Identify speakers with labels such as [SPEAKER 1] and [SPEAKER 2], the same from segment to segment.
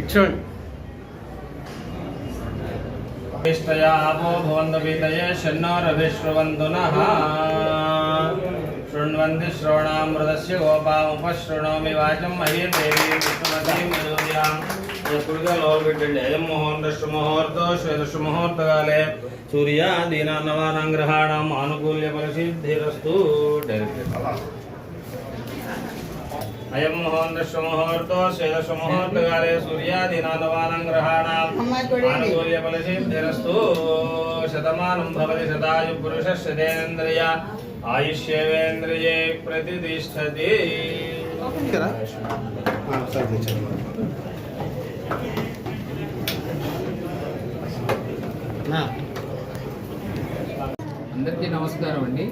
[SPEAKER 1] ఇచ్చోండి విష్ణయావో భువందవేదయే గోపాముపశృణోమి వాచం మహీం దేవీం విష్ణుమతీం మనోజ్యాం గ్రహాణం ఆనుకూల్య ఫలసిద్ధిరస్తు. డైరెక్ట్. అయం ముహోర్తో శేషముహూర్తకాలే సూర్యాదినాథవానం గ్రహాణం ఆనుకూల్య ఫలసిద్ధిరస్తు శతమానం భవతి
[SPEAKER 2] శతాయు పురుష శతేంద్రియ ప్రతిష్టతి
[SPEAKER 3] అందరికీ నమస్కారం అండి.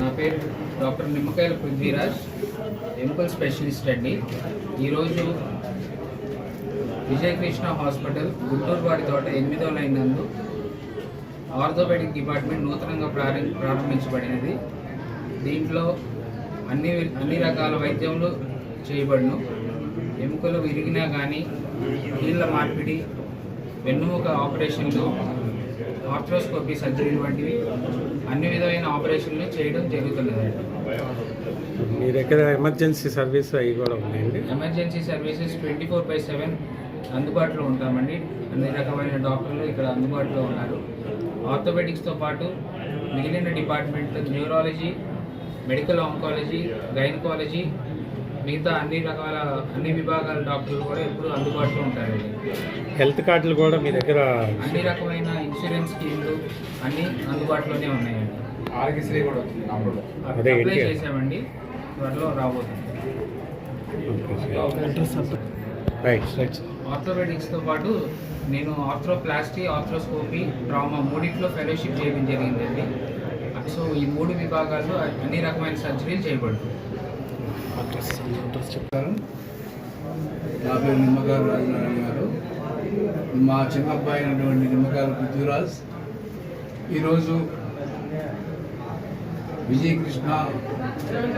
[SPEAKER 3] నా పేరు డాక్టర్ నిమ్మకాయల పృథ్వీరాజ్ ఎముకల్ స్పెషలిస్ట్ అండి. ఈరోజు విజయకృష్ణ హాస్పిటల్ గుంటూరు వాడి తోట ఎనిమిదో లైన్ నందు ఆర్థోపెడిక్ డిపార్ట్మెంట్ నూతనంగా ప్రారం- ప్రారంభించబడినది. దీంట్లో అన్ని అన్ని రకాల వైద్యములు చేయబడును. ఎముకలు విరిగినా కానీ నీళ్ళ మార్పిడి వెన్నుముక ఆపరేషన్లు ఆర్థ్రోస్కోపీ సర్జరీలు వంటివి అన్ని విధమైన ఆపరేషన్లు చేయడం జరుగుతున్నదండి.
[SPEAKER 2] మీ దగ్గర ఎమర్జెన్సీ సర్వీస్ అవి కూడా ఉన్నాయండి?
[SPEAKER 3] Emergency services twenty four by seven అందుబాటులో ఉంటామండి. అన్ని రకమైన డాక్టర్లు ఇక్కడ అందుబాటులో ఉన్నారు. ఆర్థోపెడిక్స్తో పాటు మిగిలిన department neurology medical oncology gynaecology మిగతా అన్ని రకాల అన్ని విభాగాల డాక్టర్లు కూడా ఎప్పుడు అందుబాటులో ఉంటారండి
[SPEAKER 2] హెల్త్ కార్డులు కూడా మీ దగ్గర
[SPEAKER 3] అన్ని రకమైన ఇన్సూరెన్స్ స్కీమ్లు అన్నీ అందుబాటులోనే ఉన్నాయండి.
[SPEAKER 4] ఆరోగ్యశ్రీ కూడా
[SPEAKER 2] అదే
[SPEAKER 3] అప్లై? చేసామండి త్వరలో రాబోతుంది.
[SPEAKER 2] రైట్ రైట్
[SPEAKER 3] ఆర్థోపెడిక్స్తో పాటు నేను ఆర్థ్రోప్లాస్టీ ఆర్థ్రోస్కోపీ ట్రామా మూడిట్లో ఫెలోషిప్ చేయడం జరిగిందండి. సో ఈ మూడు విభాగాల్లో అన్ని రకమైన సర్జరీలు చేయబడుతుంది
[SPEAKER 4] అడ్రస్ అడ్రస్ చెప్తాను. నా పేరు నిమ్మకాయలు రాజనారాయణ గారు. మా చిన్న అబ్బాయి అయినటువంటి నిమ్మకాయలు పృథ్వీరాజ్. ఈరోజు విజయకృష్ణ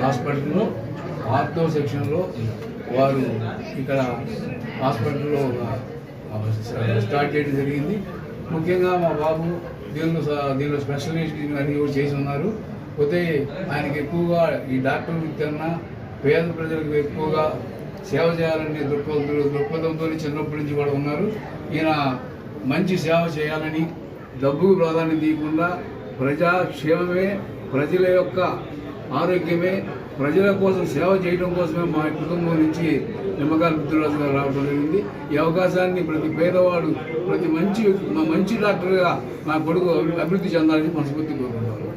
[SPEAKER 4] హాస్పిటల్లో ఆర్థో సెక్షన్లో వారు ఇక్కడ హాస్పిటల్లో స్టార్ట్ చేయడం జరిగింది. ముఖ్యంగా మా బాబు దీనిలో దీనిలో స్పెషలిస్ట్ అన్ని కూడా చేసి ఉన్నారు. పోతే ఆయనకి ఎక్కువగా ఈ డాక్టర్ కన్నా పేద ప్రజలకు ఎక్కువగా సేవ చేయాలనే దృక్పథంతో దృక్పథంతో చిన్నప్పటి నుంచి కూడా ఉన్నారు. ఈయన మంచి సేవ చేయాలని డబ్బుకు ప్రాధాన్యత తీయకుండా ప్రజాక్షేమమే ప్రజల యొక్క ఆరోగ్యమే ప్రజల కోసం సేవ చేయడం కోసమే మా కుటుంబం నుంచి నిమ్మకాయల బుద్ధిరాజు గారు రావడం జరిగింది. ఈ అవకాశాన్ని ప్రతి పేదవాడు ప్రతి మంచి మా మంచి డాక్టర్గా నా కొడుకు అభి- అభివృద్ధి చెందాలని మనస్ఫూర్తి కోరుకుంటున్నారు